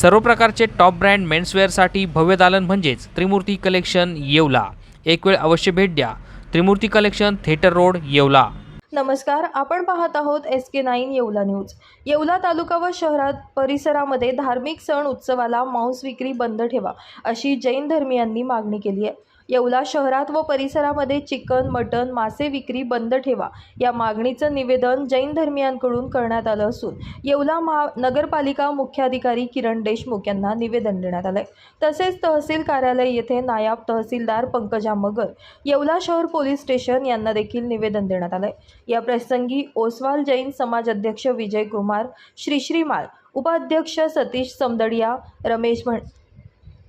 सर्व प्रकारचे top brand मेन्सवेअरसाठी भव्य दालन म्हणजेच त्रिमूर्ती कलेक्शन येवला. एक वेळ अवश्य भेट द्या. Trimurti collection theatre road Yeola. नमस्कार आपण पाहत आहोत S K nine Yeola news. Yeola तालुका व शहरात परिसरामध्ये धार्मिक सण उत्सवाला मांस विक्री बंद ठेवा अशी जैन धर्मियांनी मागणी केली आहे. येवला शहरात व परिसरामध्ये चिकन मटन मासे विक्री बंद ठेवा या मागणीचं निवेदन जैन धर्मियांकडून करण्यात आलं असून येवला महा नगरपालिका मुख्याधिकारी किरण देशमुख यांना निवेदन देण्यात आलंय. तसेच तहसील कार्यालय येथे नायब तहसीलदार पंकजा मगर येवला शहर पोलीस स्टेशन यांना देखील निवेदन देण्यात आलंय. या प्रसंगी ओसवाल जैन समाज अध्यक्ष विजय कुमार श्रीश्रीमाल उपाध्यक्ष सतीश समदडिया रमेश भंड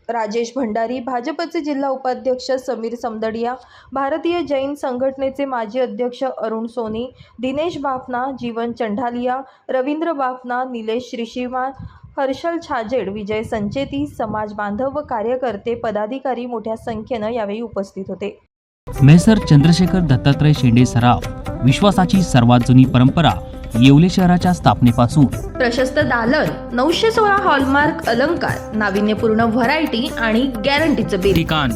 राजेश भंडारी भाजपचे जिल्हा उपाध्यक्ष समीर समदडिया भारतीय जैन संघटनेचे माजी अध्यक्ष अरुण सोनी दिनेश बाफना जीवन चंढालिया रवींद्र बाफना निलेश श्रीश्रीमाळ हर्षल छाजेड विजय संचेती समाज बांधव व कार्यकर्ते पदाधिकारी मोठ्या संख्येनं यावेळी उपस्थित होते. मेसर चंद्रशेखर दत्तात्रय शेंडे सराव विश्वासाची सर्वात जुनी परंपरा येवले शहराच्या स्थापनेपासून. प्रशस्त दालन नऊशे सोळा हॉलमार्क अलंकार नाविन्यपूर्ण व्हरायटी आणि गॅरंटीचं बिल ठिकाण.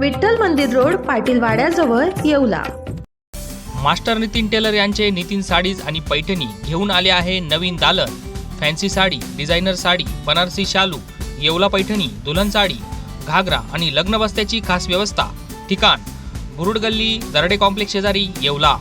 विठ्ठल मंदिर रोड पाटील वाड्याजवळ येवला. मास्टर नितीन टेलर यांचे नितीन साडीज आणि पैठणी घेऊन आले आहे नवीन दालन. फॅन्सी साडी डिझायनर साडी बनारसी शालू येवला पैठणी दुल्हन साडी घागरा आणि लग्न बस्त्याची खास व्यवस्था. ठिकाण. बुरुड गल्ली दरडे कॉम्प्लेक्स शेजारी येवला.